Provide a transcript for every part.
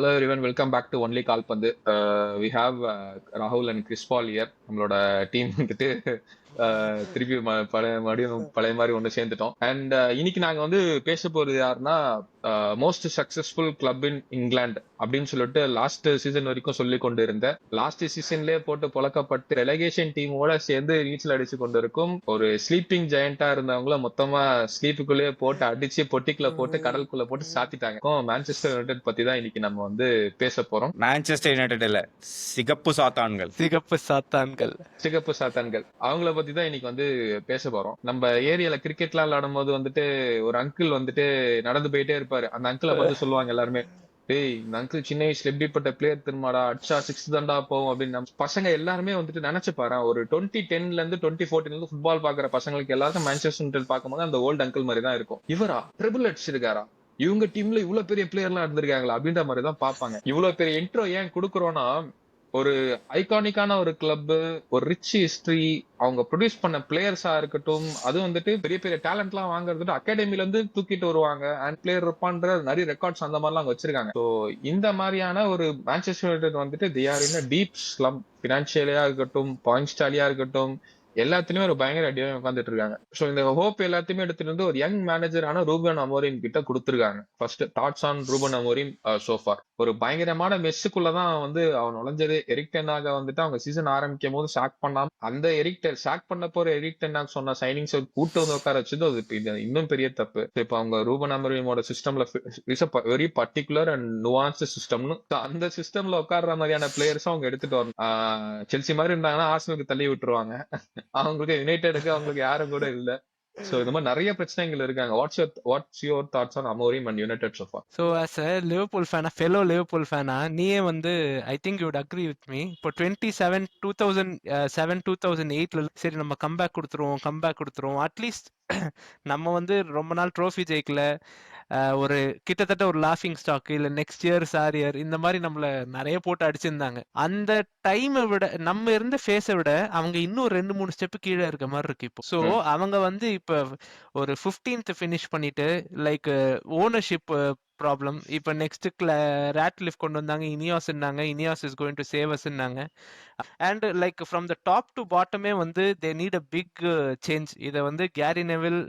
Hello everyone welcome back to only கால் பந்து we have ராகுல் and கிறிஸ்பால் year நம்மளோட team வந்துட்டு திருப்பி பழைய மறுபடியும் பழைய மாதிரி ஒன்று சேர்ந்துட்டோம். அண்ட் இன்னைக்கு நாங்க வந்து பேச போறது யாருன்னா most successful club in England அப்படின்னு சொல்லிட்டு லாஸ்ட் சீசன் வரைக்கும் சொல்லி கொண்டு இருந்த லாஸ்ட் சீசன்லயே போட்டு புழக்கப்பட்டு ரெலகேஷன் டீமோட சேர்ந்து நீச்சல் அடிச்சு கொண்டு இருக்கும் ஒரு ஸ்லீப்பிங் ஜெயண்டா இருந்தவங்கள மொத்தமா ஸ்லீப்புக்குள்ளேயே போட்டு அடிச்சு பொட்டிக்குள்ள போட்டு கடலுக்குள்ள போட்டு சாத்திட்டாங்க. மான்செஸ்டர் யுனைடெட் பத்தி தான் இன்னைக்கு நம்ம வந்து பேச போறோம். மான்செஸ்டர் யுனைடெட் இல்ல சிகப்பு சாத்தான்கள். சிகப்பு சாத்தான்கள். சிகப்பு சாத்தான்கள். அவங்கள பத்தி தான் இன்னைக்கு வந்து பேச போறோம். நம்ம ஏரியால கிரிக்கெட்லாம் விளையாடும் போது வந்துட்டு ஒரு அங்கிள் வந்துட்டு நடந்து போயிட்டே இருப்பாரு. அந்த அங்கிளை பார்த்து சொல்லுவாங்க எல்லாருமே டேய் இந்த அங்கிள் சின்ன வயசுல எப்படிப்பட்ட பிளேயர் திரும்பாடா அடிச்சா சிக்ஸ் தாண்டா போகும் அப்படின்னு நம்ம பசங்க எல்லாருமே வந்துட்டு நினைச்சு பாரு ஒரு டுவெண்ட்டி டென்ல இருந்து டுவெண்ட்டி ஃபோர்டீன்ல இருந்து ஃபுட்பால் பாக்குற பசங்களுக்கு எல்லாருக்கும் மான்செஸ்டர் யுனைடெட் பார்க்கும்போது அந்த ஓல்டு அங்கிள் மாதிரி தான் இருக்கும். இவரா? ட்ரிபிள் அடிச்சிருக்காரா இவங்க டீம்ல இவ்வளவு பெரிய பிளேயர் எல்லாம் இருந்திருக்காங்களா? அப்படின்ற மாதிரி தான் பார்ப்பாங்க. இவ்வளவு பெரிய இன்ட்ரோ ஏன் கொடுக்குறோம்னா ஒரு ஐகானிக்கான ஒரு கிளப் ஒரு ரிச் ஹிஸ்டரி அவங்க ப்ரொடியூஸ் பண்ண பிளேயர்ஸா இருக்கட்டும் அது வந்துட்டு பெரிய பெரிய டேலண்ட் எல்லாம் வாங்குறது அகாடமில இருந்து தூக்கிட்டு வருவாங்க. அண்ட் பிளேயர் இருப்பான்ற நிறைய ரெக்கார்ட்ஸ் அந்த மாதிரிலாம் அங்க வச்சிருக்காங்க. ஸோ இந்த மாதிரியான ஒரு மேன்செஸ்டர் வந்துட்டு they are in deep slump பினான்சியலியா இருக்கட்டும் பாயிண்ட் ஸ்டாலியா இருக்கட்டும் எல்லாத்துலயுமே ஒரு பயங்கர அடியாக உட்காந்துட்டு இருக்காங்க சோ இந்த ஹோப் எல்லாத்தையுமே எடுத்துட்டு வந்து ஒரு யங் மேனேஜரான ரூபன் அமோரின் கிட்ட கொடுத்துருக்காங்க. First thoughts on Ruben Amorim uh, so far ஒரு பயங்கரமான மெஸ்ஸுக்குள்ளதான் வந்து அவன் நுழைஞ்சது. எரிக் டென்னாக வந்துட்டு அவங்க சீசன் ஆரம்பிக்கும் போது ஷாக் பண்ணாம அந்த எரிக் டென் ஷாக் பண்ண போற எரிக் டென்னாக சொன்ன சைனிங்ஸ் கூட்டு வந்து உட்கார வச்சது அது இன்னும் பெரிய தப்பு. இப்ப அவங்க ரூபன் அமரினோட சிஸ்டம்ல is very particular and nuance சிஸ்டம்னு அந்த சிஸ்டம்ல உட்கார்ற மாதிரியான பிளேயர்ஸ் அவங்க எடுத்துட்டு வரணும். செல்சி மாதிரி இருந்தாங்கன்னா ஆர்சனலுக்கு தள்ளி விட்டுருவாங்க. அவங்களுக்கு யுனைடெடுக்கு அவங்களுக்கு யாரும் கூட இல்ல. சோ இந்த மாதிரி நிறைய பிரச்சனைகள் இருக்காங்க. What's your what's your thoughts on Amorim and United so far so as a Liverpool ஃபேனா ஃபெலோ லிவர்பூல் ஃபேனா நீயே வந்து I think you'd agree with me இப்போ twenty seven two thousand seven two thousand எயிட்ல சரி நம்ம கம்பேக் கொடுத்துருவோம் comeback கொடுத்துருவோம். அட்லீஸ்ட் நம்ம வந்து ரொம்ப நாள் ட்ரோஃபி ஜெயிக்கல. ஒரு கிட்டத்தட்ட ஒரு லாஃபிங் ஸ்டாக் இல்ல நெக்ஸ்ட் இயர் சாரியர் இந்த மாதிரி நம்மள நிறைய போட்டு அடிச்சிருந்தாங்க அந்த டைமை விட நம்ம இருந்த ஃபேஸை விட அவங்க இன்னும் ரெண்டு மூணு ஸ்டெப் கீழே இருக்க மாதிரி இருக்கு இப்போ ஸோ. அவங்க வந்து இப்போ ஒரு ஃபிஃப்டீன்த் ஃபினிஷ் பண்ணிட்டு லைக் ஓனர்ஷிப் ப்ராப்ளம் இப்போ நெக்ஸ்ட் ரேட்லிஃப் கொண்டு வந்தாங்க இனியாஸ்ன்னாங்க INEOS is going to சேவஸ்ன்னாங்க and like from the top to பாட்டமே வந்து they need a big change இதை வந்து Gary Neville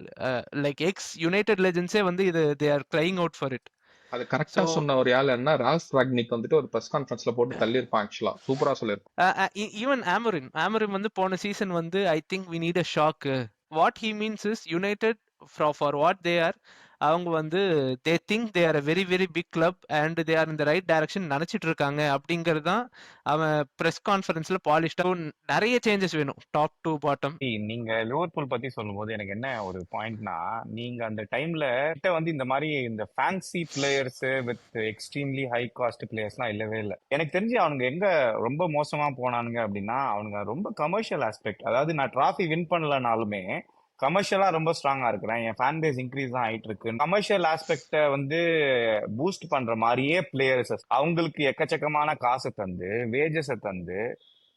like ex United லெஜன்ஸே வந்து இது they are crying out for it அது கரெக்டா சொன்ன ஒரு ஆள் என்ன ரால்ஃப் ராக்னிக் வந்துட்டு ஒரு பிரஸ் கான்ஃபரன்ஸ்ல போட்டு தள்ளி இருப்பான் ஆக்சுவலா சூப்பரா சொல்லிருப்பான் ஈவன் ஆமரின் ஆமரின் வந்து போன சீசன் வந்து I think we need a shock what he means is United for what they are அவங்க வந்து they think they are a very very big club and they are இந்த ரைட் டைரக்ஷன் நினைச்சிட்டு இருக்காங்க. அப்படிங்கிறது தான் அவன் ப்ரெஸ் கான்ஃபரன்ஸ்ல பாலிஷ்டா நிறைய சேஞ்சஸ் வேணும். டாப் டு பாட்டம் See, நீங்க லிவர்பூல் பத்தி சொல்லும்போது எனக்கு என்ன ஒரு பாயிண்ட்னா நீங்க அந்த டைம்ல கிட்ட வந்து இந்த மாதிரி இந்த fancy players with extremely high cost பிளேயர்ஸ்லாம் இல்லவே இல்லை. எனக்கு தெரிஞ்சு அவனுங்க எங்க ரொம்ப மோசமா போனானுங்க அப்படின்னா அவனுங்க ரொம்ப கமர்ஷியல் ஆஸ்பெக்ட் அதாவது நான் டிராஃபி வின் பண்ணலனாலுமே கமர்ஷியலாக ரொம்ப ஸ்ட்ராங்காக இருக்கிறேன். என் ஃபேன் பேஸ் இன்க்ரீஸ் தான் ஆகிட்டு இருக்கு கமர்ஷியல் ஆஸ்பெக்டை வந்து பூஸ்ட் பண்ணுற மாதிரியே பிளேயர்ஸ் அவங்களுக்கு எக்கச்சக்கமான காசை தந்து வேஜஸை தந்து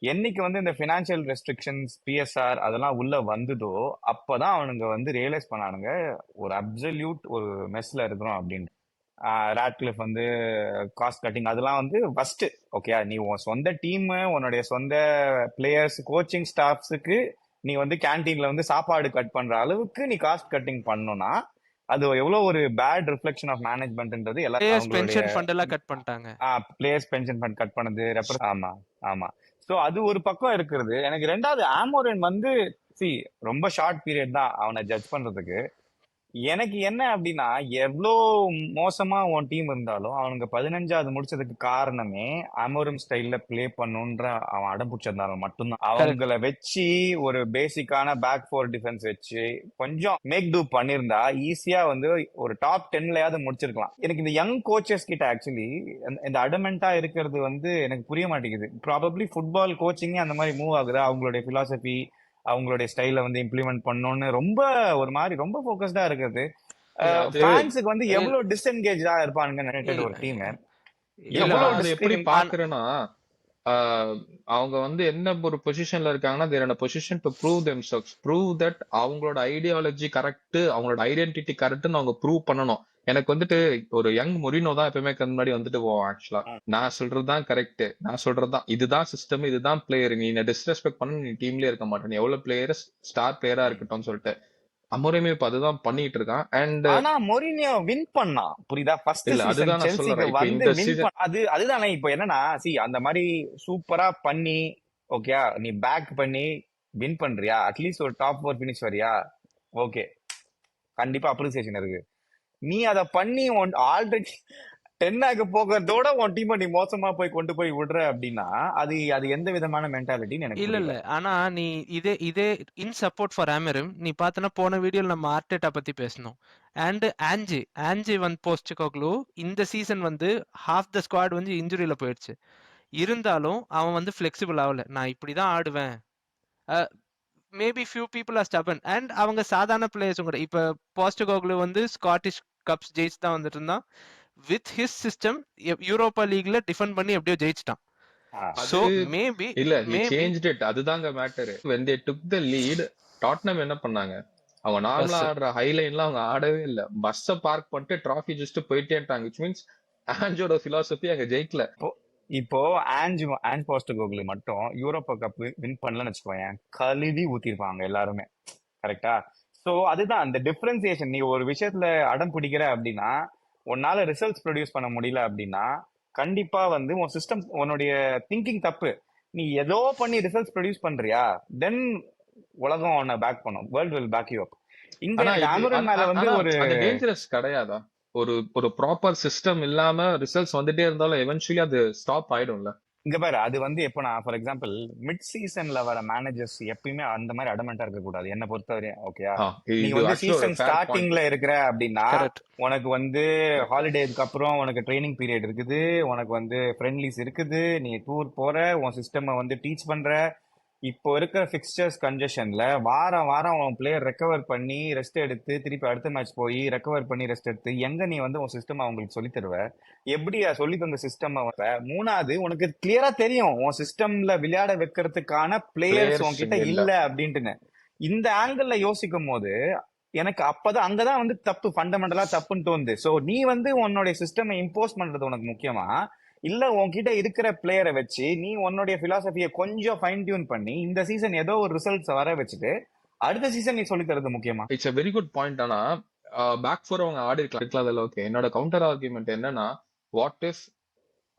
என்னைக்கு வந்து இந்த ஃபினான்ஷியல் ரெஸ்ட்ரிக்ஷன்ஸ் பிஎஸ்ஆர் அதெல்லாம் உள்ள வந்ததோ அப்பதான் அவனுங்க வந்து ரியலைஸ் பண்ணானுங்க ஒரு அப்சல்யூட் ஒரு மெஸ்ல இருக்கிறோம் அப்படின்னு. ராட்கிளிஃப் வந்து காஸ்ட் கட்டிங் அதெல்லாம் வந்து ஃபர்ஸ்ட் ஓகே நீ உன் சொந்த டீம் உன்னுடைய சொந்த பிளேயர்ஸ் கோச்சிங் ஸ்டாஃப்ஸுக்கு நீ வந்து கேன்டீன்ல வந்து சாப்பாடு கட் பண்ற அளவுக்கு நீ காஸ்ட் கட்டிங் பண்ணணும்னா அது எவ்வளவு ஒரு பேட் ரிஃப்ளெக்ஷன் ஆஃப் மேனேஜ்மெண்ட்ன்றது எல்லாரும் அவங்களுடைய பென்ஷன் ஃபண்ட் எல்லாம் கட் பண்ணிட்டாங்க. பிளேயர்ஸ் பென்ஷன் ஃபண்ட் கட் பண்ணது ரெப்ர ஆமா ஆமா. சோ அது ஒரு பக்கம் இருக்கிறது எனக்கு ரெண்டாவது ஆமோரன் வந்து சி ரொம்ப ஷார்ட் பீரியட் தான் அவனை ஜட்ஜ் பண்றதுக்கு. எனக்கு என்ன அப்படின்னா எவ்வளோ மோசமா உன் டீம் இருந்தாலும் அவனுங்க பதினஞ்சாவது முடிச்சதுக்கு காரணமே அமோரம் ஸ்டைல்ல ப்ளே பண்ணுன்ற அவன் அடம் பிடிச்சிருந்தாலும் மட்டும்தான். அவங்கள வச்சு ஒரு பேசிக்கான பேக் ஃபோர் டிஃபென்ஸ் வச்சு கொஞ்சம் மேக் டூ பண்ணிருந்தா ஈஸியா வந்து ஒரு டாப் டென்லயாவது முடிச்சிருக்கலாம். எனக்கு இந்த யங் கோச்சஸ் கிட்ட ஆக்சுவலி இந்த அடமெண்டா இருக்கிறது வந்து எனக்கு புரிய மாட்டேங்குது. ப்ராபப்ளி ஃபுட்பால் கோச்சிங்கே அந்த மாதிரி மூவ் ஆகுது? அவங்களுடைய பிலாசபி அவங்களுடைய ஸ்டைல வந்து இம்ப்ளிமெண்ட் பண்ணணும்னு ரொம்ப ஒரு மாதிரி ரொம்ப ஃபோக்கஸ்டா இருக்குது ஃபேன்ஸுக்கு வந்து எவ்வளவு டிஸ்என்கேஜா இருப்பானுங்க நினைச்சது ஒரு டீம் எப்படி பாக்குறேன்னா அவங்க வந்து என்ன ஒரு பொசிஷன்ல இருக்காங்கன்னா their position to prove themselves prove that அவங்களோட ஐடியாலஜி கரெக்ட் அவங்களோட ஐடென்டிட்டி கரெக்ட்னு அவங்க ப்ரூவ் பண்ணணும். எனக்கு வந்துட்டு ஒரு யங் மொரினோ தான் எப்பவுமே கண் முன்னாடி வந்துட்டு போவான் ஆக்சுவலா நான் சொல்றதுதான் கரெக்ட் நான் சொல்றதுதான் இதுதான் சிஸ்டம் இதுதான் பிளேயர் நீ டிஸ்ரெஸ்பெக்ட் பண்ண நீ டீம்லயே இருக்க மாட்டேன். எவ்வளவு பிளேயர் ஸ்டார் பிளேயரா இருக்கட்டும்னு சொல்லிட்டு. அமோரியுமே இப்ப அதுதான் பண்ணிட்டு இருக்கான். அண்ட் ஆனா மொரினியோ வின் பண்ணான் புரியுதா? ஃபர்ஸ்ட் இல்ல, சீசன் அதுதான் நான் சொல்றேன். இந்த season- அது அதுதானே இப்போ என்னன்னா சி அந்த மாதிரி சூப்பரா பண்ணி ஓகே நீ பேக் பண்ணி வின் பண்றியா? அட்லீஸ்ட் ஒரு டாப் ஃபோர் ஃபினிஷ் வரியா? ஓகே கண்டிப்பா அப்ரிசியேஷன் இருக்கு. நீ அத பண்ணி ஆல்ரெடி டென் ஆக போகிறதோட உன் டீமை நீ மோசமா போய் கொண்டு போய் விடுற அப்படின்னா அது அது எந்த விதமான மென்டாலிட்டின்னு எனக்கு இல்ல இல்ல. ஆனா நீ இதே இதே இன் சப்போர்ட் ஃபார் ஆமரும் நீ பார்த்தனா போன வீடியோல நம்ம ஆர்டேட்டா பத்தி பேசணும் அண்ட் ஆன்ஜி ஆன்ஜி வந்து போஸ்ட் இந்த சீசன் வந்து ஹாஃப் த ஸ்குவாட் வந்து இன்ஜுரியில போயிடுச்சு. இருந்தாலும் அவன் வந்து ஃபிளெக்சிபிள் ஆகல. நான் இப்படிதான் ஆடுவேன். Maybe few people are stubborn and அவங்க சாதாரண பிளேயர்ஸும் கூட இப்ப போஸ்ட் வந்து ஸ்காட்டிஷ் கப்ஸ் ஜெயிச்சு தான் வந்துட்டு இருந்தான். வித் ஹிஸ் சிஸ்டம் யூரோப்பா லீக்ல டிஃபெண்ட் பண்ணி எப்படியோ ஜெயிச்சிட்டான். சோ மேபி இல்ல changed it. அதுதாங்க matter when they took the lead Tottenham என்ன பண்ணாங்க? அவங்க நார்மலா. ஆடுற ஹைலைன்ல அவங்க ஆடவே இல்ல. பஸ்ஸ பார்க் பண்ணிட்டு டிராஃபி ஜஸ்ட் போயிட்டேன்ட்டாங்க which மீன்ஸ் ஆஞ்சோட பிலாசபி அங்க ஜெயிக்கல. இப்போ ஆஞ்ச் ஆஞ்ச் போஸ்டகோக்லு மட்டும் யூரோப்பா கப் வின் பண்ணலன்னு வச்சுக்கோயேன் கழுவி ஊத்திருப்பாங்க எல்லாருமே. கரெக்டா சோ அதுதான் அந்த டிஃபரன்சியேஷன் நீ ஒரு விஷயத்துல அடம் பிடிக்கிற அப்படின்னா உன்னால ரிசல்ட்ஸ் ப்ரொடியூஸ் பண்ண முடியல அப்படின்னா கண்டிப்பா வந்து உன் சிஸ்டம் உன்னுடைய திங்கிங் தப்பு. நீ ஏதோ பண்ணி ரிசல்ட்ஸ் ப்ரொடியூஸ் பண்றியா? தென் உலகம் உன்னை பேக் பண்ணும். World will back you up இங்க ஆமரன் மேல வந்து ஒரு டேஞ்சரஸ் கிடையாதா? ஒரு ஒரு ப்ராப்பர் சிஸ்டம் இல்லாம ரிசல்ட்ஸ் வந்துட்டே இருந்தாலும் எவென்ச்சுவலி அது ஸ்டாப் ஆயிடும்ல. இங்க பாரு அது வந்து எப்போ நான் ஃபார் எக்ஸாம்பிள் மிட் சீசன்ல வர மேனேஜர்ஸ் எப்பயுமே அந்த மாதிரி அடமெண்டா இருக்க கூடாது என்ன பொறுத்தவரையும் ஓகேயா நீ வந்து சீசன். ஸ்டார்டிங்ல இருக்கிற அப்படின்னா உனக்கு வந்து ஹாலிடேக்கு அப்புறம் உனக்கு ட்ரைனிங் பீரியட் இருக்குது உனக்கு வந்து ஃப்ரெண்ட்லிஸ் இருக்குது நீ டூர் போற உன் சிஸ்டம் வந்து டீச் பண்ற இப்போ இருக்கிற ஃபிக்ஸ்டர்ஸ் கன்ஜெஷன்ல வாரம் வாரம் உன் பிளேயர் ரெக்கவர் பண்ணி ரெஸ்ட் எடுத்து திருப்பி அடுத்த மேட்ச் போய் ரெக்கவர் பண்ணி ரெஸ்ட் எடுத்து எங்க நீ வந்து உன் சிஸ்டம் அவங்களுக்கு சொல்லி தருவ? எப்படி சொல்லி தந்த சிஸ்டம் மூணாவது உனக்கு கிளியரா தெரியும். உன் சிஸ்டம்ல விளையாட வைக்கிறதுக்கான பிளேயர்ஸ் உன்கிட்ட இல்ல. அப்படின்ட்டுன்னு. இந்த ஆங்கிள் யோசிக்கும் போது எனக்கு அப்பதான் அங்கதான் வந்து தப்பு ஃபண்டமெண்டலா தப்புன்னு தோணுது. சோ நீ வந்து உன்னுடைய சிஸ்டம் இம்போஸ் பண்றது உனக்கு முக்கியமா? இல்ல உன்கிட்ட இருக்கிற பிளேயரை வச்சு நீ உன்னுடைய பிலாசபியை கொஞ்சம் ஃபைன் டியூன் பண்ணி இந்த சீசன் ஏதோ ஒரு ரிசல்ட்ஸ் வர வச்சுட்டு அடுத்த சீசன் நீ சொல்லி தரது முக்கியமா? It's a very good point ஆனா பேக் ஃபோர் அவங்க ஆடி இருக்கலாம். இருக்கலாம் அதில் ஓகே என்னோட கவுண்டர் ஆர்குமெண்ட் என்னன்னா வாட் இஃப்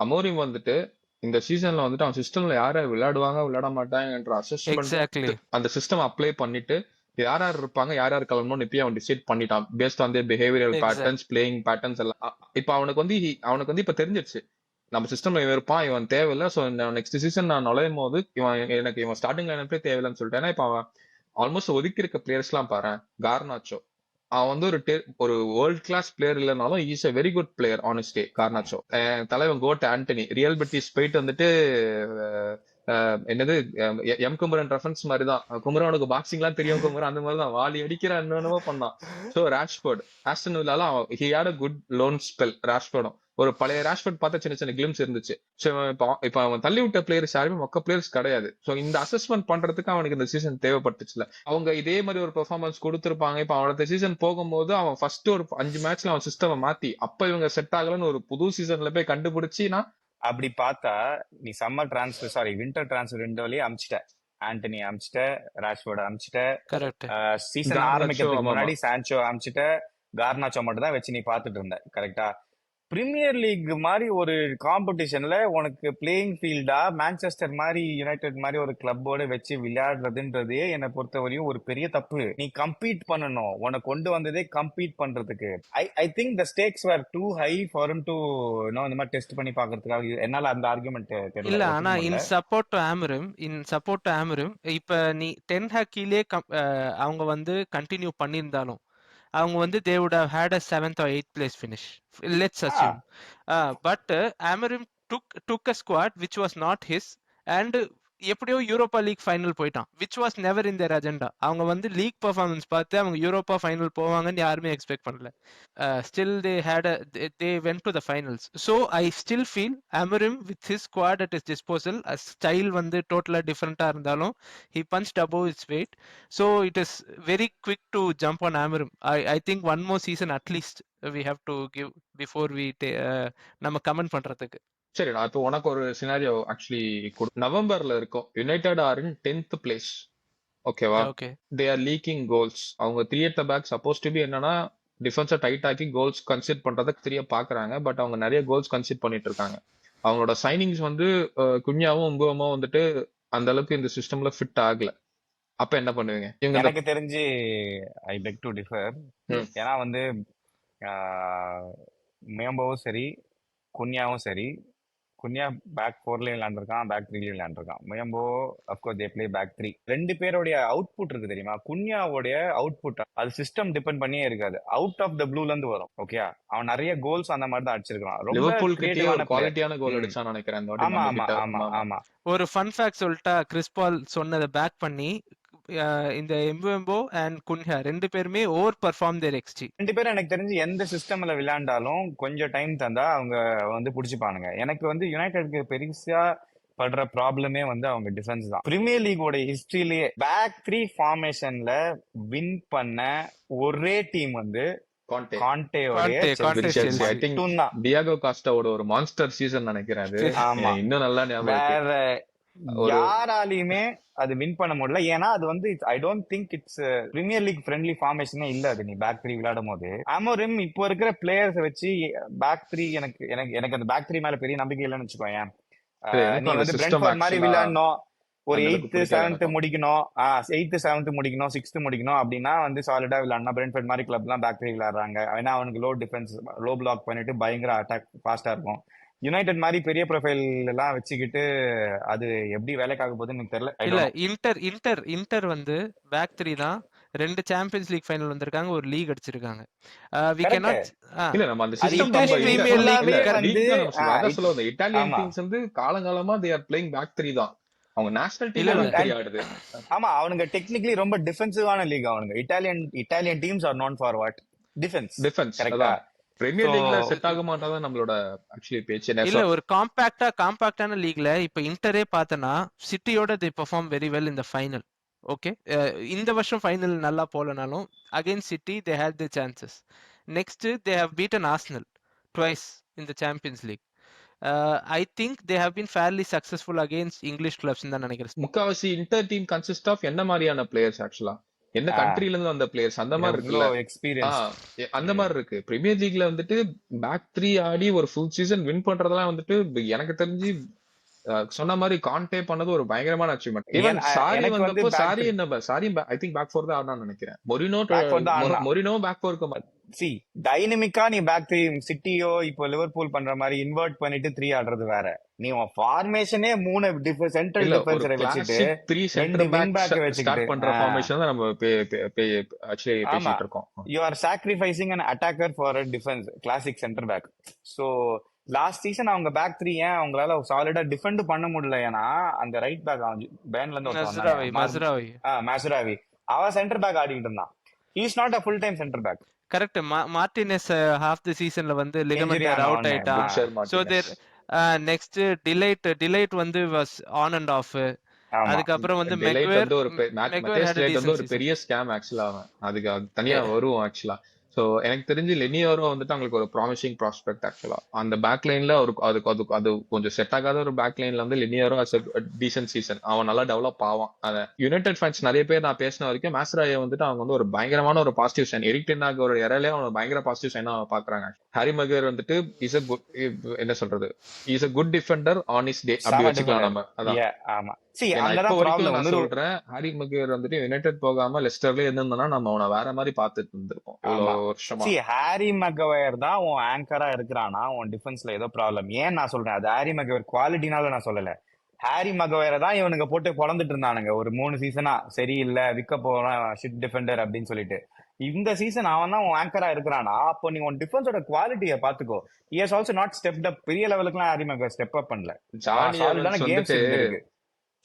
அமோரிம் வந்துட்டு இந்த சீசன்ல வந்துட்டு அவன் சிஸ்டம்ல யார விளையாடுவாங்க விளையாட மாட்டாங்கன்ற அசஸ்மெண்ட் அந்த சிஸ்டம் அப்ளை பண்ணிட்டு யார் யார் இருப்பாங்க யார் யார் கிளம்பணும்னு இப்பயே அவன் டிசைட் பண்ணிட்டான் based on their behavioural. Patterns playing patterns எல்லாம். அ- இப்ப அவனுக்கு வந்து அவனுக்கு வந்து இப்ப தெரிஞ்சிருச்சு. நம்ம சிஸ்டம்ல இவன் இருப்பான் இவன் தேவையில்ல. ஸோ நெக்ஸ்ட் சீசன் நான் நுழையும் போது இவன் எனக்கு இவன் ஸ்டார்டிங் லைனப்பே தேவையில்லைன்னு சொல்லிட்டேன். ஏன்னா இப்போ அவன் ஆல்மோஸ்ட் ஒதுக்கி இருக்க பிளேயர்ஸ் எல்லாம் பாரு கார்னாச்சோ. அவன் வந்து ஒரு ஒரு வேர்ல்ட் கிளாஸ் பிளேயர் இல்லைனாலும் is a very good player honestly Garnacho. என் தலைவன் கோட் ஆண்டனி ரியல் பெட்டிஸ் போயிட்டு வந்துட்டு என்னது எம் குமரன் ரெஃபரன்ஸ் மாதிரி தான் குமரனுக்கு பாக்ஸிங் எல்லாம் தெரியும் குமரன் அந்த மாதிரி தான் வாலி அடிக்கிற என்னென்னமோ பண்ணான். ஸோ ராஷ்போர்ட் ஆஸ்டன் வில்லால அவன் he had a good loan spell ராஷ்போர்டும் ஒரு பழைய ராஷ்போர்ட் பார்த்தா சின்ன சின்ன கிளிம்ஸ் இருந்துச்சு. சோ இப்போ இப்போ அவன் தள்ளி விட்ட பிளேயர்ஸ் யாருமே மொக்க பிளேயர்ஸ் கிடையாது. சோ இந்த அசஸ்மெண்ட் பண்றதுக்கு அவனுக்கு இந்த சீசன் தேவைப்பட்டுச்சுல அவங்க இதே மாதிரி ஒரு பெர்ஃபார்மன்ஸ் கொடுத்திருப்பாங்க. இப்ப அவனோட சீசன் போகும்போது அவன் ஃபர்ஸ்ட் ஒரு அஞ்சு மேட்ச்ல அவன் சிஸ்டம் மாத்தி அப்ப இவங்க செட் ஆகலன்னு ஒரு புது சீசன்ல போய் கண்டுபிடிச்சினா அப்படி பார்த்தா நீ summer transfer sorry winter transfer ரெண்டு வழியே அமிச்சிட்ட. ஆண்டனி அமிச்சிட்ட ராஷ்போர்ட் அமிச்சிட்ட. கரெக்ட் சீசன் ஆரம்பிக்கிறதுக்கு. முன்னாடி சான்சோ அமிச்சிட்ட. கார்னாச்சோ மட்டும் தான் வச்சு நீ பார்த்துட்டு இருந்த கரெக்டா பிரீமியர் லீக் மாதிரி ஒரு காம்படிஷன்ல உனக்கு பிளேயிங் ஃபீல்டா மான்செஸ்டர் மாதிரி யுனைடெட் மாதிரி ஒரு கிளப்போட வச்சு விளையாடுறதுன்றதே என்னை பொறுத்தவரையும் ஒரு பெரிய தப்பு. நீ கம்பீட் பண்ணணும். உனக்கு கொண்டு வந்ததே கம்பீட் பண்றதுக்கு. I I think the stakes were too high for to இன்னும் இந்த மாதிரி டெஸ்ட் பண்ணி பாக்குறதுக்காக என்னால அந்த ஆர்குமெண்ட் தெரியல. இல்ல ஆனா in. Support to Amorim in support to Amorim இப்ப நீ டென் ஹாக்கிலே அவங்க வந்து கண்டினியூ பண்ணியிருந்தாலும் அவங்க வந்து they would have had a seventh or eighth place finish let's assume but Amorim took took a squad which was not his and எப்படியோ Europa league final போயிட்டான். Which was never in their agenda அவங்க வந்து league performance பார்த்து அவங்க Europa final போவாங்கன்னு யாருமே expect பண்ணல. Still they had they went to the finals so I still feel Amorim with his squad at his disposal style வந்து டோட்டலாக டிஃப்ரெண்ட்டாக இருந்தாலும் he punch above its weight so it is very quick to jump on Amorim I I think one more season at least we have to give before we நம்ம comment பண்றதுக்கு. சரி நான் இப்போ உனக்கு ஒரு சினாரியோ ஆக்சுவலி நவம்பர்ல இருக்கும். United are in tenth place ஓகேவா okay they are leaking goals அவங்க three at back suppose to be என்னன்னா டிஃபென்ஸை டைட் ஆக்கி கோல்ஸ் கன்சிட் பண்றதுக்கு த்ரீய பாக்குறாங்க. பட் அவங்க நிறைய கோல்ஸ் கன்சிட் பண்ணிட்டு இருக்காங்க. அவங்களோட சைனிங்ஸ் வந்து அஹ், குன்யாவும் உங்கோவும் வந்துட்டு அந்த அளவுக்கு இந்த சிஸ்டம்ல ஃபிட் ஆகல. அப்ப என்ன பண்ணுவீங்க? இவங்க எனக்கு தெரிஞ்சு ஐ பெக் டு டிஃபர். ஏன்னா வந்து மேம்போவும் சரி குன்யாவும் சரி குன்யா பேக் ஃபோர்லயும் விளையாண்டுருக்கான் பேக் த்ரீலயும் விளையாண்டுருக்கான். Mbeumo of course they play back three ரெண்டு பேருடைய அவுட்புட் இருக்கு தெரியுமா? குன்யாவுடைய அவுட்புட் அது சிஸ்டம் டிபெண்ட் பண்ணியே இருக்காது. அவுட் ஆஃப் த ப்ளூல இருந்து வரும் ஓகே அவன் நிறைய கோல்ஸ் அந்த மாதிரி தான் அடிச்சிருக்கான் ரொம்ப குவாலிட்டியான கோல். அடிச்சான்னு நினைக்கிறேன் ஆமா ஆமா ஆமா ஆமா. ஒரு ஃபன் ஃபேக்ட் சொல்லிட்டா கிறிஸ்பால் சொன்னதை பேக் பண்ணி இந்த எம்போ அண்ட் குன்ஹா ரெண்டு பேருமே ஓவர் பர்ஃபார்ம் தேர் எக்ஸ்டி ரெண்டு பேரும் எனக்கு தெரிஞ்சு எந்த சிஸ்டம்ல விளையாண்டாலும் கொஞ்சம் டைம் தந்தா அவங்க வந்து புடிச்சுப்பானுங்க. எனக்கு வந்து யுனைடெட்க்கு பெருசா படுற ப்ராப்ளமே வந்து அவங்க டிஃபென்ஸ் தான். பிரீமியர் லீகோட ஹிஸ்டரியிலேயே பேக் த்ரீ ஃபார்மேஷன்ல வின் பண்ண ஒரே டீம் வந்து டியாகோ காஸ்டாவோட ஒரு மான்ஸ்டர் சீசன் நினைக்கிறேன் இன்னும் நல்லா ஞாபகம் இருக்கு. வேற யாராலையுமே அது வின் பண்ண முடியல. ஏன்னா அது வந்து I don't think it's premier league friendly ஃபார்மேஷனே இல்ல அது. நீ பேக் த்ரீ விளையாடும் போது அமோரிம் இப்போ இருக்கிற பிளேயர்ஸ் வச்சு பேக் த்ரீ எனக்கு எனக்கு எனக்கு அந்த பேக் த்ரீ மேல பெரிய நம்பிக்கை இல்லைன்னு வச்சுக்கோயேன். நீ வந்து பிரெண்ட்ஃபோர்ட் மாதிரி விளையாடணும். ஒரு எயித்து செவன்த் முடிக்கணும். எயித்து செவன்த் முடிக்கணும் சிக்ஸ்த் முடிக்கணும் அப்படின்னா வந்து சாலிடா விளையாடணும். பிரெண்ட்ஃபோர்ட் மாதிரி கிளப்லாம் பேக் த்ரீ விளையாடுறாங்க. ஏன்னா அவனுக்கு லோ டிஃபென்ஸ் லோ பிளாக் பண்ணிட்டு பயங்கர அட்டாக் ஃபாஸ்டா இருக்கும். யுனைடெட் மாதிரி பெரிய ப்ரொஃபைல் எல்லாம் வச்சுக்கிட்டு அது எப்படி வேலைக்காக போகுதுன்னு எனக்கு தெரியல. இல்ல இன்டர் இன்டர் இன்டர் வந்து பேக் த்ரீ தான் ரெண்டு சாம்பியன்ஸ் லீக் ஃபைனல் வந்திருக்காங்க ஒரு லீக் அடிச்சிருக்காங்க. வி கரெக்ட் கேனாட் இல்ல நம்ம அந்த சிஸ்டம் நம்ம இட்டாலியன் டீம்ஸ் வந்து காலங்காலமா they are playing back three தான். அவங்க நேஷனல் இல்ல டீமே இல்ல. பேக் த்ரீ அண்ட் ஆடுது ஆமா அவனுங்க டெக்னிக்கலி ரொம்ப டிஃபென்சிவான லீக் அவனுங்க. Italian Italian teams are known for what defence defence கரெக்டா அதான். பிரீமியர் லீக்ல செட் ஆக மாட்டாதான் நம்மளோட ஆக்சுவலி பேச்சு இல்ல ஒரு காம்பாக்டா காம்பாக்டான லீக்ல இப்ப இன்டரே பார்த்தனா சிட்டியோட தி பெர்ஃபார்ம் வெரி வெல் இந்த ஃபைனல் ஓகே இந்த வருஷம் ஃபைனல் நல்லா போலனாலும் against City they had the chances next they have beaten Arsenal twice in the Champions League I think they have been fairly successful against English clubs தான் நினைக்கிறேன். முக்காவாசி inter team consist of என்ன மாதிரியான players ஆக்சுவலா என்ன ஆஹ் கண்ட்ரில இருந்து வந்த பிளேயர்ஸ் அந்த மாதிரி இருக்குல்ல. எக்ஸ்பீரியன்ஸ் அந்த மாதிரி இருக்கு. பிரீமியர் லீக்ல வந்துட்டு பேக் த்ரீ ஆடி ஒரு ஃபுல் சீசன் வின் பண்றதெல்லாம் வந்துட்டு எனக்கு தெரிஞ்சு சொன்ன மாதிரி கான்டே பண்ணது ஒரு பயங்கரமான அச்சீவ்மெண்ட் ஈவன் சாரி வந்தப்போ சாரி என்ன Sarri I think back four தான் ஆடான்னு நினைக்கிறேன். மொரினோ மொரினோ பேக் ஃபோருக்கு சி டைனமிக்கா நீ பேக் த்ரீ சிட்டியோ இப்போ லிவர்பூல் பண்ற மாதிரி இன்வெர்ட் பண்ணிட்டு த்ரீ ஆடுறது வேற. நீ ஃபார்மேஷனே மூணு சென்ட்ரல் இல்ல ஒரு டிஃபென்சரை வச்சுட்டு த்ரீ சென்டர் பேக் ஸ்டார்ட் பண்ற ஃபார்மேஷன் தான் நம்ம ஆக்சுவலி பேசிட்டு இருக்கோம். You are sacrificing an attacker for defence classic centre back so last season அவங்க பேக் த்ரீ ஏன் அவங்களால சாலிடா டிஃபெண்ட் பண்ண முடியல ஏன்னா அந்த ரைட் பேக் அவன் பேன்ல இருந்து மஸ்ராவி மேசுராவி அவன் சென்டர் பேக் ஆடிட்டு இருந்தான். Is not a full time centre back correct Martinez half the சீசன்ல வந்து ஆன அவுட் ஆயிட்டான் so their next de Ligt de Ligt வந்து வாஸ் ஆன் அண்ட் ஆஃப் அதுக்கப்புறம் வந்து மெக்வேர் வந்து ஒரு பெரிய ஸ்கேம் ஆக்சுவலா அவன். அதுக்கு அது தனியா வரும் ஆக்சுவலா சோ எனக்கு தெரிஞ்சு லெனியோரோ வந்துட்டு அவங்களுக்கு ஒரு ப்ராமிசிங் ப்ராஸ்பெக்ட் ஆக்சுவலா அந்த பேக் லைன்ல ஒரு அதுக்கு அது அது கொஞ்சம் செட் ஆகாத ஒரு பேக் லைன்ல வந்து லெனியோரோ அஸ் டீசன்ட் சீசன் அவன் நல்லா டெவலப் ஆவான். அத யுனைடெட் ஃபேன்ஸ் நிறைய பேர் நான் பேசின வரைக்கும் மேஸ்ராயை வந்துட்டு அவங்க வந்து ஒரு பயங்கரமான ஒரு பாசிட்டிவ் சைன் எரிக் டென்னாக ஒரு இறையிலே அவனை பயங்கர பாசிட்டிவ் சைனா பாக்குறாங்க ஹாரி மகர் வந்துட்டு இஸ் அ குட் என்ன சொல்றது? Is a good defender on his day அப்படி வச்சுக்கலாம் நம்ம. அதான். ஆமா. சொல்றேன் ஹாரி மகேர் வந்துட்டு யுனைடெட் போகாம லெஸ்டர்லயே இருந்திருந்தோம்னா நம்ம அவனை வேற மாதிரி பார்த்துட்டு இருந்திருப்போம். வருஷமா? சி ஹாரி மகவயர் தான் உன் ஆங்கரா இருக்கிறானா? உன் டிஃபென்ஸ்ல ஏதோ ப்ராப்ளம் ஏன் நான் சொல்றேன்? அது ஹாரி மகவயர் குவாலிட்டினால நான் சொல்லல. ஹாரி மகவயரை தான் இவனுங்க போட்டு பொழந்துட்டு இருந்தானுங்க. ஒரு மூணு சீசனா சரியில்லை விற்க போறான் ஷிட் டிஃபெண்டர் அப்படின்னு சொல்லிட்டு. இந்த சீசன் அவன் தான் உன் ஆங்கரா இருக்கிறானா? அப்போ நீ உன் டிஃபென்ஸோட குவாலிட்டியை பாத்துக்கோ years also not step up பெரிய லெவலுக்குலாம் ஹாரி மகவர் ஸ்டெப் அப் பண்ணல. ஜானி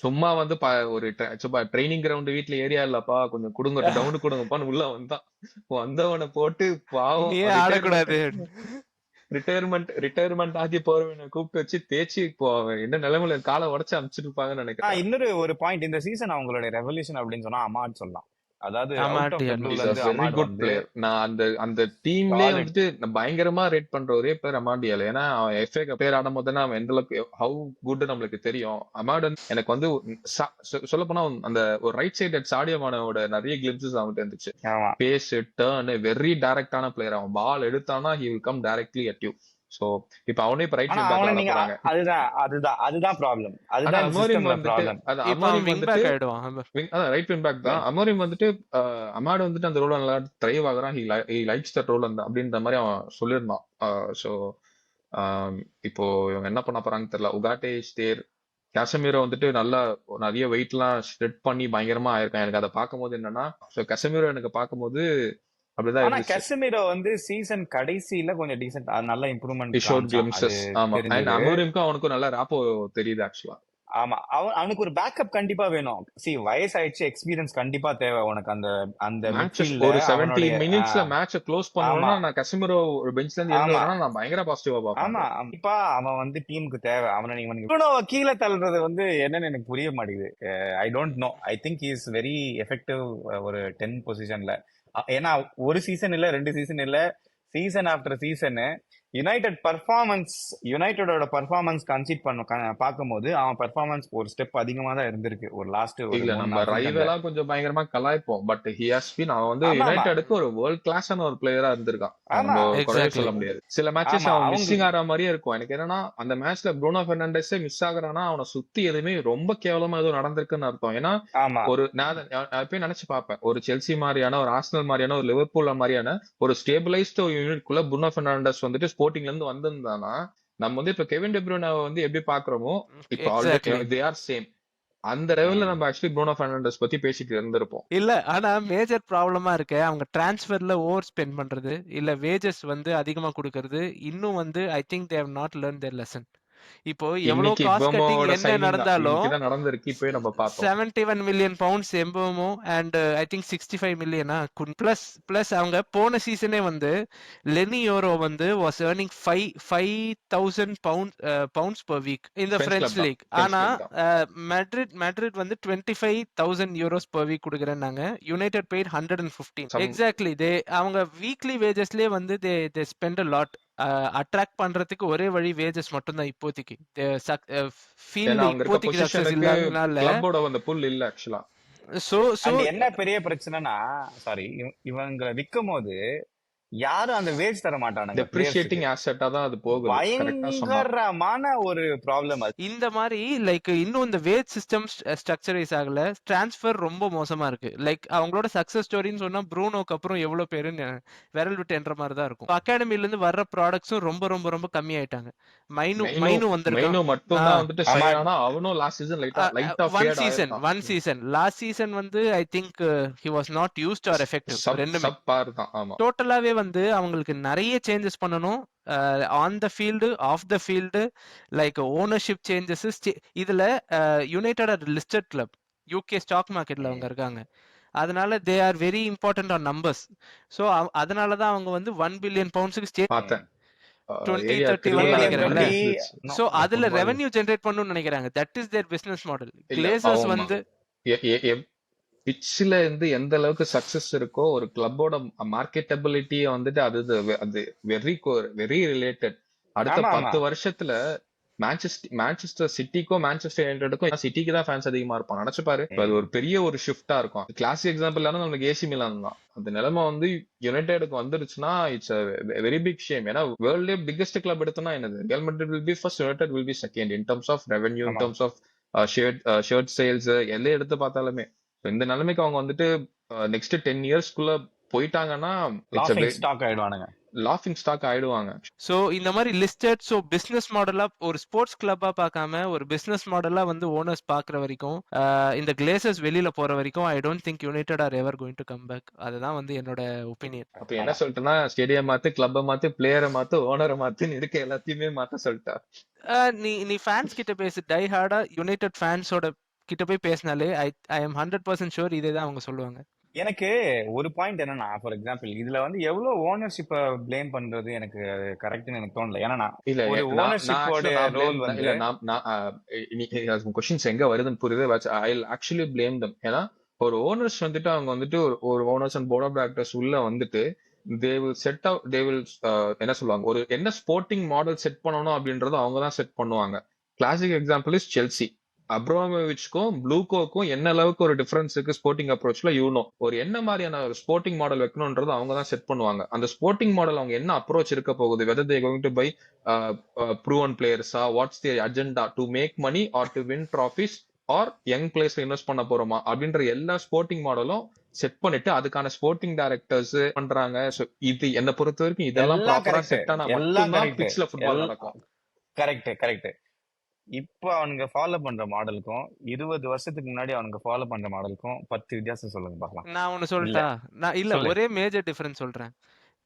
சும்மா வந்து ஒரு சும்மா ட்ரைனிங் கிரவுண்ட் வீட்ல ஏரியா இல்லப்பா கொஞ்சம் கொடுங்க டவுன் கொடுங்கப்பான்னு உள்ள வந்தான். வந்தவனை போட்டு பாவம் ஆடக்கூடாது. ரிட்டையர்மெண்ட் ரிட்டையர்மெண்ட் ஆகி போறவனை கூப்பிட்டு வச்சு தேய்ச்சி இப்போ என்ன நிலைமையில காலை உடச்சு அனுப்பிச்சிருப்பாங்கன்னு ஆஹ் நினைக்கிறேன். இன்னொரு ஒரு பாயிண்ட் இந்த சீசன் அவங்களுடைய ரெவல்யூஷன் அப்படின்னு சொன்னா அமாட் சொல்லலாம். அதாவது நான் அந்த அந்த டீம்லயே வந்துட்டு நான் பயங்கரமா ரேட் பண்ற ஒரே பேர் அமாண்டியல் ஏன்னா அவன் எஃப்ஏ பிளேயர் ஆடும் போது அவன் எந்த அளவுக்கு ஹவு குட் நம்மளுக்கு தெரியும். அமாட் வந்து எனக்கு வந்து சொல்ல போனா அந்த ஒரு ரைட் சைடு சாடியமானோட நிறைய கிளிம்சஸ் அவன்கிட்ட இருந்துச்சு. பேஸ் டேர்ன் வெரி டைரக்டான பிளேயர் அவன் பால் எடுத்தானா he will come directly at you so இப்ப அவனே இப்ப ரைட் பேக் ஆட அதுதான் அதுதான் அதுதான் ப்ராப்ளம் அதுதான் அமோரிம் சிஸ்டம்ல வந்துட்டு ப்ராப்ளம் அது அமோரிம் விங் வந்துட்டு அதான் ரைட் விங் பேக் தான். அமோரிம் வந்துட்டு அமாடு வந்துட்டு அந்த ரோல் நல்லா ட்ரைவ் ஆகுறான். ஹி லைக்ஸ் தட் ரோல் அந்த அப்படின்ற மாதிரி அவன் சொல்லியிருந்தான். ஸோ இப்போ இவங்க என்ன பண்ண போறாங்கன்னு தெரியல. உகாட்டே ஸ்டேர் கசமீரோ வந்துட்டு நல்லா நிறைய வெயிட்லாம் ஸ்ப்ரெட் பண்ணி பயங்கரமா ஆயிருக்கான். எனக்கு அதை பார்க்கும்போது என்னன்னா ஸோ கசமீரோ எனக்கு பார்க்கும்போது அப்படிதான் ஆனா கெசமிரோ வந்து சீசன் கடைசியில கொஞ்சம் டீசென்ட் நல்ல இம்ப்ரூவ்மெண்ட் ஷோட் கிளிம்சஸ் ஆமா அண்ட் தெரிஞ்சது. அமோரிம்க்கும் அவனுக்கும் நல்ல ராப்போ தெரியுது ஆக்சுவலா ஆமா. அவன் அவனுக்கு ஒரு பேக்கப் கண்டிப்பா வேணும். சி வயசாயிடுச்சு எக்ஸ்பீரியன்ஸ் கண்டிப்பா தேவை உனக்கு. அந்த அந்த ஒரு செவன்டி அவனுடைய மினிட்ஸ்ல மேட்ச க்ளோஸ் ஆமா. பண்ணணும்னா நான் கசிமரோ ஒரு பெஞ்ச்ல இருந்து வரனா நான் பயங்கர பாசிட்டிவா பார்ப்பேன். ஆமா. கண்டிப்பா அவன் வந்து டீமுக்கு தேவை. அவனை நீங்க இவனோ கீழே தள்ளுறது வந்து என்னன்னு எனக்கு புரிய மாட்டேங்குது. I don't know I think is very effective ஒரு டென் பொசிஷன்ல ஏன்னா ஒரு சீசன் இல்ல ரெண்டு சீசன் இல்ல season after season United performance யுனைடெடோட performance consider பண்ண பார்க்கும்போது அவன் பர்ஃபார்மன்ஸ் ஒரு ஸ்டெப் அதிகமா தான் இருந்திருக்கு. ஒரு லாஸ்ட் ஒரு இல்ல நம்ம ரைவலா கொஞ்சம் பயங்கரமா கலாய்ப்போம். பட் ஹி ஹாஸ் பீன் அவன் வந்து யுனைடெடுக்கு ஒரு வேர்ல்ட் கிளாஸான ஒரு பிளேயரா இருந்திருக்கான். சொல்ல முடியாது. சில மேட்சஸ் அவன் மிஸ்ஸிங் ஆகிற மாதிரியே இருக்கும். எனக்கு என்னன்னா அந்த மேட்ச்ல ப்ரூனோ பெர்னாண்டஸே மிஸ் ஆகுறானா அவனை சுத்தி எதுவுமே ரொம்ப கேவலமா எதுவும் நடந்திருக்குன்னு அர்த்தம். ஏன்னா ஒரு நான் எப்பயும் நினைச்சு பார்ப்பேன். ஒரு செல்சி மாதிரியான ஒரு ஆர்சனல் மாதிரியான ஒரு லிவர்பூல் மாதிரியான ஒரு ஸ்டேபிளைஸ்டு யூனிட்குள்ள புர்னோ பெர்னாண்டஸ் வந்துட்டு ஸ்போர்ட்டிங்ல இருந்து வந்திருந்தானா நம்ம வந்து இப்ப கெவின் டெப்ரூனாவை வந்து எப்படி பாக்குறோமோ இப்ப ஆல்ரெடி தே ஆர் சேம் அந்த லெவல்ல. நம்ம ஆக்சுவலி ப்ரூனோ பெர்னாண்டஸ் பத்தி பேசிட்டு இருந்திருப்போம். இல்ல ஆனா மேஜர் ப்ராப்ளமா இருக்க. அவங்க டிரான்ஸ்ஃபர்ல ஓவர் ஸ்பெண்ட் பண்றது இல்ல வேஜஸ் வந்து அதிகமா கொடுக்கறது இன்னும் வந்து I think they not learn their lesson இப்போ எவ்வளவு காஸ்ட் கட்டிங் என்ன நடந்தாலும் நடந்திருக்கு. இப்பவே நம்ம பார்த்தோம் seventy one million pounds Mbeumo and I think sixty five millionaire plus plus அவங்க போன சீசனே வந்து லெனி யோரோ வந்து was earning five five thousand pound pounds per week இந்த தான். லீக் ஆனா மேட்ரிட் மேட்ரிட் வந்து twenty five thousand euros per week கொடுக்குறேன்னாங்க. United paid hundred and fifteen some exactly they அவங்க வீக்லி வேஜஸ்லேயே வந்து they they spend a lot attract பண்றதுக்கு ஒரே வழி வேஜஸ் மட்டும்தான் இப்போதைக்கு. ஏன்னா ஃபீல்டு இப்போதைக்கு சக்சஸ் இல்லாதனால கிளப்போட அந்த புல் இல்ல ஆக்சுவலா ஸோ அண்ட் என்ன பெரிய பிரச்சனைனா சாரி இவங்களை விற்கும் போது யாரும் அந்த வேஜ் தர மாட்டானுங்க டெப்ரிஷியேட்டிங் ஆசெட்டா தான் அது சொன்னா. பயங்கரமான ஒரு ப்ராப்ளம் அது. இந்த மாதிரி லைக் இன்னும் இந்த வேஜ் சிஸ்டம் ஸ்ட்ரக்சரைஸ் ஆகல. டிரான்ஸ்ஃபர் ரொம்ப மோசமா இருக்கு. லைக் அவங்களோட சக்சஸ் ஸ்டோரின்னு சொன்னா ப்ரூனோக்கு அப்புறம் எவ்வளவு பேருன்னு விரல் விட்டு என்ற மாதிரி தான் இருக்கும். அகாடமில இருந்து வர்ற ப்ராடக்ட்ஸும் ரொம்ப ரொம்ப ரொம்ப கம்மி ஆயிட்டாங்க மைனு மைனு வந்திருக்கான். மெயினோ மட்டும் தான் வந்துட்டு அவனும் லாஸ்ட் சீசன் லைட்டா லைட்டா one season one season last season வந்து I think he was not used or effective ரெண்டுமே. டோட்டலாவே வந்து அவங்களுக்கு நிறைய சேஞ்சஸ் பண்ணணும். On the field off the field like ownership changes இதுல United listed club UK stock மார்க்கெட்ல அவங்க இருக்காங்க. அதனால they are very important on numbers so அதனால தான் அவங்க வந்து ஒன் பில்லியன் பவுண்ட்ஸுக்கு ஸ்டே டுவெண்ட்டி தேர்ட்டி ஒன் நினைக்கிறேன்ல. ஸோ அதுல ரெவென்யூ ஜென்ரேட் பண்ணணும்னு நினைக்கிறாங்க. That is their business model Glazers வந்து பிச்சில் இருந்து எந்த அளவுக்கு சக்சஸ் இருக்கோ ஒரு கிளப்போட மார்க்கெட்டபிலிட்டிய வந்துட்டு அது அது வெரி வெரி ரிலேட்டட் அடுத்த பத்து வருஷத்துல மேன்செஸ்டர் மேன்செஸ்டர் சிட்டிக்கும் மேன்செஸ்டர் யுனைடெடுக்கும் சிட்டிக்கு தான் ஃபேன்ஸ் அதிகமா இருப்பாங்க. நினைச்சு பாரு. அது ஒரு பெரிய ஒரு ஷிஃப்டா இருக்கும். கிளாசிக் எக்ஸாம்பிள் நம்மளுக்கு ஏசி மிலான் தான். அந்த நிலைமை வந்து யுனைடெடுக்கு வந்துருச்சுன்னா இட்ஸ் வெரி பிக் ஷேம் ஏன்னா வேர்ல்ட்லயே பிக்கஸ்ட் கிளப் எடுத்தோம்னா என்னது? Real Madrid will be first United will be second in terms of revenue in terms of shirt shirt sales எல்லாம் எடுத்து பார்த்தாலுமே. இந்த நிலைமைக்கு அவங்க வந்துட்டு நெக்ஸ்ட் டென் இயர்ஸ்க்குள்ள போயிட்டாங்கன்னா ஸ்டாக் ஆயிடுவானுங்க. லாஃபிங் ஸ்டாக் ஆயிடுவாங்க. ஸோ இந்த மாதிரி லிஸ்டட் ஸோ பிஸ்னஸ் மாடலா ஒரு ஸ்போர்ட்ஸ் கிளப்பா பார்க்காம ஒரு பிஸ்னஸ் மாடலா வந்து ஓனர்ஸ் பார்க்குற வரைக்கும் ஆஹ் இந்த கிளேசஸ் வெளியில போற வரைக்கும் I don't think United are ever going to come back அதுதான் வந்து என்னோட ஒப்பீனியன் அப்ப என்ன ஆமா சொல்லிட்டேன்னா ஸ்டேடியம் மாத்து கிளப்ப மாத்து பிளேயரை மாத்து ஓனரை மாத்துன்னு இருக்க எல்லாத்தையுமே மாத்த சொல்லிட்டா. நீ நீ ஃபேன்ஸ் கிட்ட பேசு. டை ஹார்டா யுனைடெட் ஃபேன்ஸோட கிட்ட போய் பேசினாலே I I am hundred percent sure இதே தான் அவங்க சொல்லுவாங்க. எனக்கு ஒரு பாயிண்ட் என்னன்னா ஃபார் எக்ஸாம்பிள் இதுல வந்து எவ்வளவு ஓனர்ஷிப்பை ப்ளேம் பண்றது எனக்கு கரெக்ட்னு எனக்கு தோணல. ஏன்னா நான் இல்ல ஓனர்ஷிப்போட ரோல் வந்து இல்ல நான் கொஸ்டின்ஸ் எங்க வருதுன்னு புரியுது ஐ ஆக்சுவலி பிளேம் தம் ஏன்னா ஒரு ஓனர்ஸ் வந்துட்டு அவங்க வந்துட்டு ஒரு ஒரு owners and board of directors உள்ள வந்துட்டு they will set out they will என்ன சொல்லுவாங்க ஒரு என்ன ஸ்போர்ட்டிங் மாடல் செட் பண்ணணும் அப்படின்றத அவங்க தான் செட் பண்ணுவாங்க. கிளாசிக் எக்ஸாம்பிள் இஸ் செல்சி அப்ரோமோவிச்க்கும் ப்ளூகோக்கும் என்ன அளவுக்கு ஒரு டிஃபரன்ஸ் இருக்கு ஸ்போர்ட்டிங் அப்ரோச்ல யூனோ ஒரு என்ன மாதிரியான ஒரு ஸ்போர்ட்டிங் மாடல் வைக்கணும்ன்றது அவங்க தான் செட் பண்ணுவாங்க. அந்த ஸ்போர்ட்டிங் மாடல் அவங்க என்ன அப்ரோச் இருக்க போகுது? Whether they going to buy proven பிளேயர்ஸா what's the agenda to make money or to win trophies or young பிளேயர்ஸ்ல invest பண்ண போறோமா? அப்படின்ற எல்லா ஸ்போர்ட்டிங் மாடலும் செட் பண்ணிட்டு அதுக்கான ஸ்போர்ட்டிங் டைரக்டர்ஸ் பண்றாங்க. இது என்ன பொறுத்த வரைக்கும் இதெல்லாம் ப்ராப்பரா. செட் ஆனா மட்டும்தான். பிட்ச்ல ஃபுட்பால் நடக்கும். கரெக்ட் கரெக்ட் இப்போ அவனுங்க ஃபாலோ பண்ற மாடலுக்கும் இருபது வருஷத்துக்கு முன்னாடி அவனுங்க ஃபாலோ பண்ற மாடலுக்கும் பத்து வித்தியாசம் சொல்லுங்க பார்க்கலாம். நான் ஒன்னு சொல்லட்டா? நான் இல்ல. ஒரே மேஜர் டிஃபரன்ஸ் சொல்றேன்.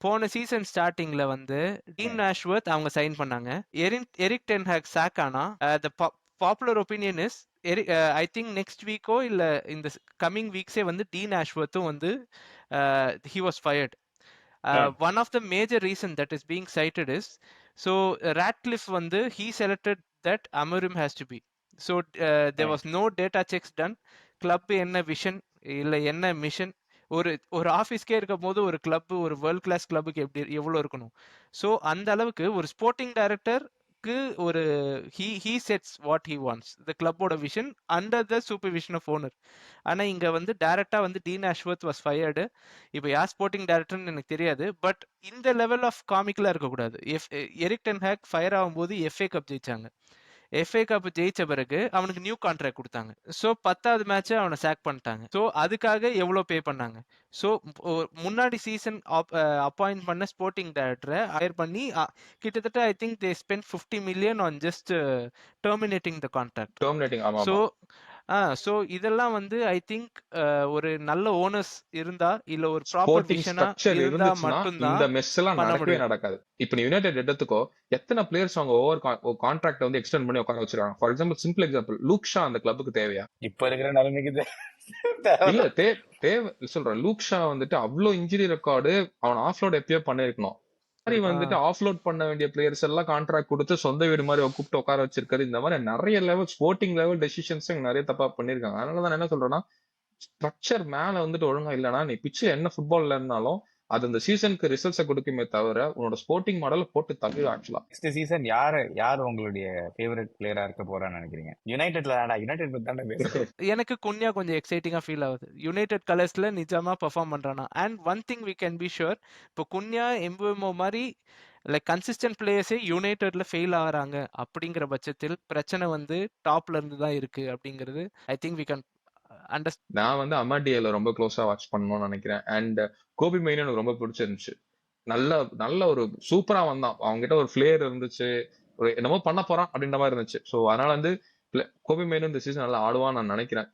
போன சீசன் ஸ்டார்டிங்ல வந்து டீன் நாஷ்வர்த் அவங்க சைன் பண்ணாங்க. Erik Erik ten Hag sack ஆனா the popular opinion is I think next வீக்கோ இல்ல இந்த கம்மிங் வீக்ஸே வந்து டீன் ஆஷ்வர்த்தும் வந்து he was fired. One of the major reason that is being cited is so Ratcliffe வந்து ஹீ செலக்டட் தட் அமரும் has to be so there Right. Was no data checks done club என்ன vision இல்லை என்ன mission ஒரு ஒரு ஆஃபீஸ்க்கே இருக்கும் போது ஒரு கிளப் ஒரு வேர்ல்ட் கிளாஸ் கிளப்புக்கு எப்படி எவ்வளோ இருக்கணும்? ஸோ அந்த அளவுக்கு ஒரு ஸ்போர்ட்டிங் கிளப்புக்கு ஒரு he he sets what he wants the கிளப்போட vision under the supervision of owner ஆனால் இங்கே வந்து டேரெக்டாக வந்து டீன் அஷ்வத் வாஸ் ஃபயர்டு இப்போ யார் ஸ்போர்ட்டிங் டேரக்டர்னு எனக்கு தெரியாது. பட் இந்த லெவல் ஆஃப் காமிக்கலாக இருக்கக்கூடாது. F Erik ten Hag fire ஆகும்போது எஃப்ஏ கப் ஜெயிச்சாங்க. எஃப்ஏ கப் ஜெயிச்ச பிறகு அவனுக்கு நியூ கான்ட்ராக்ட் கொடுத்தாங்க. ஸோ பத்தாவது மேட்ச் அவனை சாக் பண்ணிட்டாங்க. ஸோ அதுக்காக எவ்வளோ பே பண்ணாங்க? ஸோ முன்னாடி சீசன் அப்பாயிண்ட் பண்ண ஸ்போர்ட்டிங் டைரக்டரை ஹயர் பண்ணி கிட்டத்தட்ட I think they spend fifty million on just terminating the contract so so இதெல்லாம் வந்து ஐ திங்க் ஒரு நல்ல ஓனர்ஸ் இருந்தா இல்ல ஒரு ப்ராப்பர் ஸ்ட்ரக்சர் இருந்தா மட்டும்தான் இந்த மெஸ் எல்லாம் நடக்கவே. நடக்காது இப்ப நீ யுனைடெட் எடுத்துக்கோ எத்தனை பிளேயர்ஸ் அவங்க ஓவர் கான்ட்ராக்ட் வந்து எக்ஸ்டெண்ட் பண்ணி உட்கார வச்சிருக்காங்க for example simple example Luke Shaw அந்த கிளப்புக்கு தேவையா இப்ப இருக்கிற நிலைமைக்கு. இல்ல தே தேவை சொல்றேன் லூக்ஷா வந்துட்டு அவ்வளவு இன்ஜுரி ரெக்கார்டு அவன் ஆஃப்லோட் எப்பயோ பண்ணிருக்கணும் மாதிரி வந்துட்டு ஆஃப்லோட் பண்ண வேண்டிய பிளேயர்ஸ் எல்லாம் கான்ட்ராக்ட் கொடுத்து சொந்த வீடு மாதிரி கூப்பிட்டு உட்கார வச்சிருக்காரு. இந்த மாதிரி நிறைய லெவல் ஸ்போர்ட்டிங் லெவல் டெசிஷன்ஸ் நிறைய தப்பா பண்ணிருக்காங்க அதனால தான் என்ன சொல்றேன்னா ஸ்ட்ரக்சர் மேல வந்துட்டு ஒழுங்கா இல்லைன்னா நீ பிச்சில் என்ன ஃபுட்பால்ல இருந்தாலும் அது அந்த சீசனுக்கு ரிசல்ட்ஸை கொடுக்குமே தவிர உன்னோட ஸ்போர்ட்டிங் மாடல போட்டு தள்ளு ஆக்சுவலா நெக்ஸ்ட் சீசன் யாரு யார் உங்களுடைய ஃபேவரட் பிளேயரா இருக்க போறான்னு நினைக்கிறீங்க? யுனைடெட்ல தான்டா யுனைடெட் பத்தி எனக்கு குன்யா கொஞ்சம் எக்ஸைட்டிங்கா ஃபீல் ஆகுது. யுனைடெட் கலர்ஸ்ல நிஜமா பெர்ஃபார்ம் பண்றானா? And one thing we can be sure இப்போ குன்யா எம்புமோ மாதிரி லைக் கன்சிஸ்டன்ட் பிளேயர்ஸே யுனைடெட்ல ஃபெயில் ஆகுறாங்க. அப்படிங்கிற பட்சத்தில் பிரச்சனை வந்து டாப்ல இருந்து தான் இருக்கு அப்படிங்கிறது I think we can understand வந்து அமாடியில ரொம்ப க்ளோஸா வாட்ச் பண்ணணும்னு நினைக்கிறேன். அண்ட் கோபி மெயின் எனக்கு ரொம்ப பிடிச்சிருந்துச்சு. நல்ல நல்ல ஒரு சூப்பரா வந்தான். அவங்ககிட்ட ஒரு ஃபிளேயர் இருந்துச்சு. ஒரு என்னமோ பண்ண போறான் அப்படின்ற மாதிரி இருந்துச்சு. ஸோ அதனால வந்து கோபி மெயினும் இந்த சீசன் நல்லா ஆடுவான்னு நான் நினைக்கிறேன்.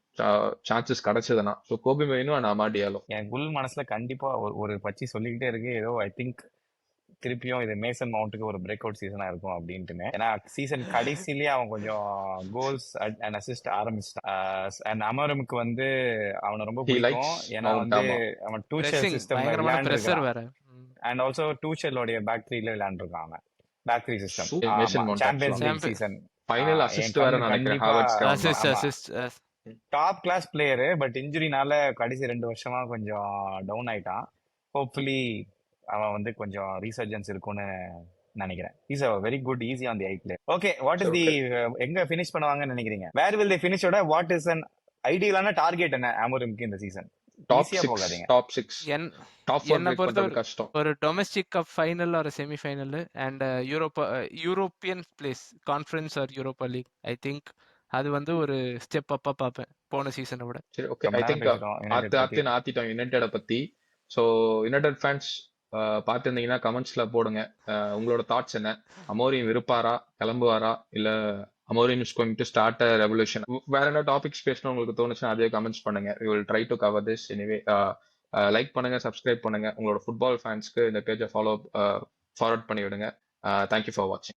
சான்சஸ் கிடைச்சதுன்னா. ஸோ கோபி மெயினும் அண்ட் அமாடியாலும் என் குல் மனசுல கண்டிப்பா ஒரு ஒரு பச்சி சொல்லிக்கிட்டே இருக்கு. ஏதோ ஐ திங்க் திருப்பியும் இது மேசன் மவுண்ட்டுக்கு ஒரு பிரேக் அவுட் சீசனா இருக்கும் அப்படின்ட்டுன்னு. ஏன்னா சீசன் கடைசிலேயே அவன் கொஞ்சம் கோல்ஸ் அண்ட் அசிஸ்ட் ஆரம்பிச்சிட்டான். அண்ட் அமரமுக்கு வந்து அவனை ரொம்ப பிடிக்கும். ஏன்னா வந்து. அவன் Tuchel pressing system. And also two ஷெல்லோடைய பேக் த்ரீல விளையாண்டுருக்கான் அவன். Back three system champions league. Season final assist வேற நினைக்கிறேன் assist. Assist top class player but இன்ஜுரினால கடைசி ரெண்டு வருஷமா கொஞ்சம் டவுன் ஆயிட்டான். ஹோப்ஃபுல்லி அவன் வந்து கொஞ்சம் ரீசர்ஜன்ஸ் இருக்கும்னு நினைக்கிறேன். Is a very good easy on the eye play okay what is the எங்க ஃபினிஷ் பண்ணுவாங்கன்னு நினைக்கிறீங்க? வேர் வில் தி ஃபினிஷோட வாட் இஸ் அன் ஐடியலான டார்கெட் என்ன ஆமோரிம்க்கு இந்த சீசன் டாப் போகாதீங்க. டாப் சிக்ஸ் என் டாப் என்னை கஷ்டம். ஒரு டொமஸ்டிக் கப் ஃபைனல் ஒரு semi final and Europa European place conference or Europa league I think அது வந்து ஒரு ஸ்டெப் அப்பா பார்ப்பேன் போன சீசனை விட. சரி ஓகே ஐ திங்க் ஆத்து பத்தி. ஆத்து ஆத்திட்டோம் யுனைடெட பத்தி. ஸோ யுனைடெட் ஃபேன்ஸ் பார்த்துருந்தீங்கன்னா கமெண்ட்ஸ்ல போடுங்க. உங்களோட தாட்ஸ் என்ன? அமோரியம் இருப்பாரா கிளம்புவாரா? இல்ல Amorim is going to start a revolution வேற என்ன டாபிக்ஸ் பேசணும் உங்களுக்கு தோணுச்சுன்னா அதே கமெண்ட்ஸ் பண்ணுங்க. We will try to cover this anyway like பண்ணுங்க சப்ஸ்கிரைப் பண்ணுங்க. உங்களோட ஃபுட்பால் ஃபேன்ஸ்க்கு இந்த பேஜை ஃபாலோ ஃபார்வர்ட் பண்ணி விடுங்க தேங்க்யூ ஃபார் வாட்சிங்